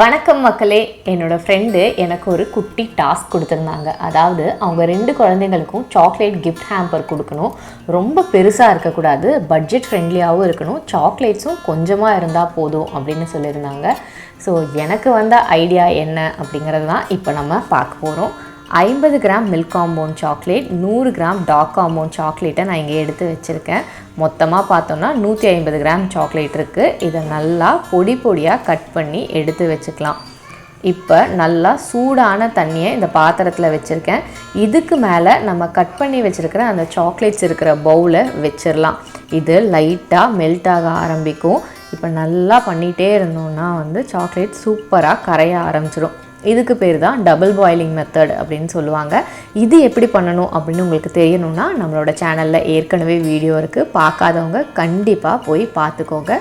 வணக்கம் மக்களே. என்னோடய ஃப்ரெண்டு எனக்கு ஒரு குட்டி டாஸ்க் கொடுத்துருந்தாங்க. அதாவது அவங்க ரெண்டு குழந்தைங்களுக்கும் சாக்லேட் கிஃப்ட் ஹேம்பர் கொடுக்கணும். ரொம்ப பெருசாக இருக்கக்கூடாது பட்ஜெட் ஃப்ரெண்ட்லியாகவும் இருக்கணும். சாக்லேட்ஸும் கொஞ்சமாக இருந்தால் போதும் அப்படின்னு சொல்லியிருந்தாங்க. ஸோ எனக்கு வந்த ஐடியா என்ன அப்படிங்கிறது தான் இப்போ நம்ம பார்க்க போகிறோம் ஐம்பது கிராம் மில்க் காம்பவுண்ட் சாக்லேட் நூறு கிராம் டார்க் காம்பவுண்ட் சாக்லேட்டை நான் இங்கே எடுத்து வச்சுருக்கேன். மொத்தமாக பார்த்தோன்னா நூற்றி ஐம்பது கிராம் சாக்லேட் இருக்குது இதை நல்லா பொடி பொடியாக கட் பண்ணி எடுத்து வச்சுக்கலாம். இப்போ நல்லா சூடான தண்ணியை இந்த பாத்திரத்தில் வச்சுருக்கேன். இதுக்கு மேலே நம்ம கட் பண்ணி வச்சுருக்கிற அந்த சாக்லேட்ஸ் இருக்கிற பவுலை வச்சிடலாம் இது லைட்டாக மெல்ட் ஆக ஆரம்பிக்கும். இப்போ நல்லா பண்ணிகிட்டே இருந்தோம்னா வந்து சாக்லேட் சூப்பராக கரைய ஆரம்பிச்சிடும் இதுக்கு பேர் தான் டபுள் பாயிலிங் மெத்தட் அப்படின்னு சொல்லுவாங்க. இது எப்படி பண்ணணும் அப்படின்னு உங்களுக்கு தெரியணும்னா நம்மளோட சேனலில் ஏற்கனவே வீடியோ இருக்குது பார்க்காதவங்க கண்டிப்பாக போய் பார்த்துக்கோங்க.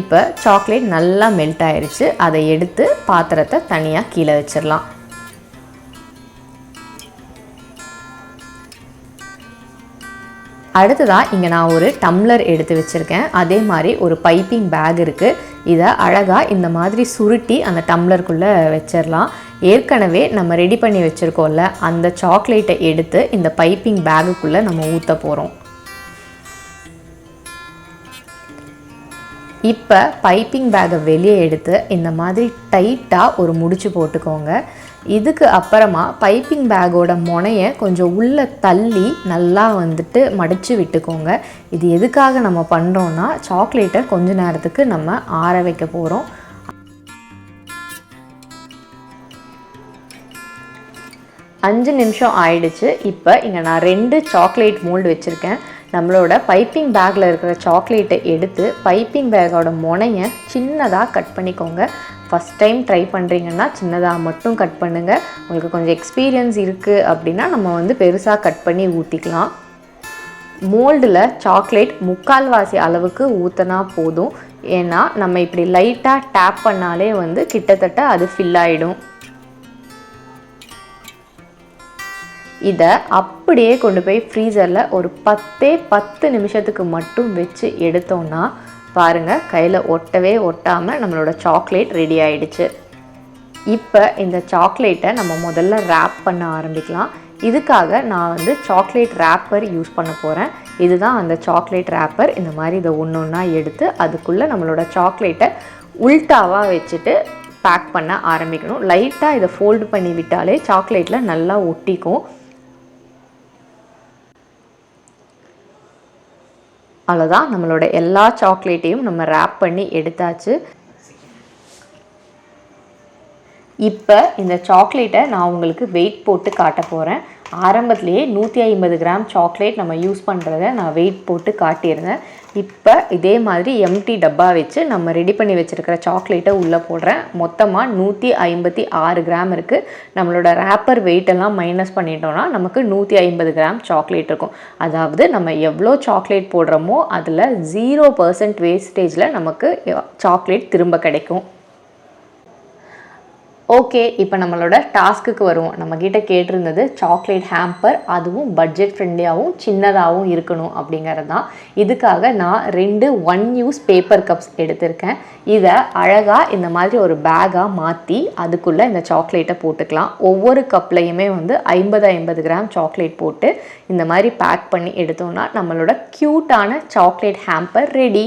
இப்போ சாக்லேட் நல்லா மெல்ட் ஆயிடுச்சு அதை எடுத்து பாத்திரத்தை தனியாக கீழே வச்சிடலாம். அடுத்ததாக இங்கே நான் ஒரு டம்ளர் எடுத்து வச்சுருக்கேன். அதே மாதிரி ஒரு பைப்பிங் பேக் இருக்குது இதை அழகாக இந்த மாதிரி சுருட்டி அந்த டம்ளருக்குள்ளே வச்சிடலாம் ஏற்கனவே நம்ம ரெடி பண்ணி வச்சுருக்கோம்ல அந்த சாக்லேட்டை எடுத்து இந்த பைப்பிங் பேகுக்குள்ளே நம்ம ஊற்ற போகிறோம் இப்போ பைப்பிங் பேக்கை வெளியே எடுத்து இந்த மாதிரி டைட்டாக ஒரு முடிச்சு போட்டுக்கோங்க. இதுக்கு அப்புறமா பைப்பிங் பேக்கோட முனையை கொஞ்சம் உள்ளே தள்ளி நல்லா வந்துட்டு மடித்து விட்டுக்கோங்க. இது எதுக்காக நம்ம பண்ணுறோன்னா சாக்லேட்டை கொஞ்ச நேரத்துக்கு நம்ம ஆற வைக்க போகிறோம் அஞ்சு நிமிஷம் ஆயிடுச்சு. இப்போ இங்கே நான் ரெண்டு சாக்லேட் மோல்டு வச்சுருக்கேன். நம்மளோட பைப்பிங் பேக்கில் இருக்கிற சாக்லேட்டை எடுத்து பைப்பிங் பேக்கோட முனையை சின்னதாக கட் பண்ணிக்கோங்க. ஃபஸ்ட் டைம் ட்ரை பண்ணுறீங்கன்னா சின்னதாக மட்டும் கட் பண்ணுங்கள் உங்களுக்கு கொஞ்சம் எக்ஸ்பீரியன்ஸ் இருக்குது அப்படின்னா நம்ம வந்து பெருசாக கட் பண்ணி ஊற்றிக்கலாம் மோல்டில் சாக்லேட் முக்கால்வாசி அளவுக்கு ஊற்றினா போதும். ஏன்னா நம்ம இப்படி லைட்டாக டேப் பண்ணாலே வந்து கிட்டத்தட்ட அது ஃபில் ஆகிடும் இதை அப்படியே கொண்டு போய் ஃப்ரீசரில் ஒரு பத்தே பத்து நிமிஷத்துக்கு மட்டும் வச்சு எடுத்தோன்னா பாருங்கள் கையில் ஒட்டவே ஒட்டாமல் நம்மளோட சாக்லேட் ரெடி ஆயிடுச்சு. இப்போ இந்த சாக்லேட்டை நம்ம முதல்ல ரேப் பண்ண ஆரம்பிக்கலாம். இதுக்காக நான் வந்து சாக்லேட் ரேப்பர் யூஸ் பண்ண போகிறேன் இதுதான் அந்த சாக்லேட் ரேப்பர் இந்த மாதிரி இதை ஒன்று ஒன்றா எடுத்து அதுக்குள்ளே நம்மளோட சாக்லேட்டை உல்ட்டாவாக வச்சுட்டு பேக் பண்ண ஆரம்பிக்கணும். லைட்டாக இதை ஃபோல்டு பண்ணி விட்டாலே சாக்லேட்டில் நல்லா ஒட்டிக்கும். அவ்வளோதான் நம்மளோட எல்லா சாக்லேட்டையும் நம்ம ரேப் பண்ணி எடுத்தாச்சு. இப்போ இந்த சாக்லேட்டை நான் உங்களுக்கு வெயிட் போட்டு காட்ட போகிறேன் ஆரம்பத்துலேயே நூற்றி ஐம்பது கிராம் சாக்லேட் நம்ம யூஸ் பண்ணுறத நான் வெயிட் போட்டு காட்டியிருந்தேன். இப்போ இதே மாதிரி எம்டி டப்பா வச்சு நம்ம ரெடி பண்ணி வச்சுருக்கிற சாக்லேட்டை உள்ளே போடுறேன். மொத்தமாக நூற்றி ஐம்பத்தி ஆறு கிராம் இருக்குது நம்மளோட ரேப்பர் வெயிட்டெல்லாம் மைனஸ் பண்ணிட்டோம்னா நமக்கு நூற்றி ஐம்பது கிராம் சாக்லேட் இருக்கும். அதாவது நம்ம எவ்வளோ சாக்லேட் போடுறோமோ அதில் ஜீரோ பர்சன்ட் வேஸ்டேஜில் நமக்கு சாக்லேட் திரும்ப கிடைக்கும். ஓகே இப்போ நம்மளோட டாஸ்க்குக்கு வருவோம். நம்மக்கிட்ட கேட்டிருந்தது சாக்லேட் ஹேம்பர் அதுவும் பட்ஜெட் ஃப்ரெண்ட்லியாகவும் சின்னதாகவும் இருக்கணும் அப்படிங்கிறது தான் இதுக்காக நான் ரெண்டு ஒன் யூஸ் பேப்பர் கப்ஸ் எடுத்திருக்கேன். இதை அழகாக இந்த மாதிரி ஒரு பேக்காக மாற்றி அதுக்குள்ளே இந்த சாக்லேட்டை போட்டுக்கலாம். ஒவ்வொரு கப்லையுமே வந்து ஐம்பது ஐம்பது கிராம் சாக்லேட் போட்டு இந்த மாதிரி பேக் பண்ணி எடுத்தோம்னா நம்மளோட க்யூட்டான சாக்லேட் ஹேம்பர் ரெடி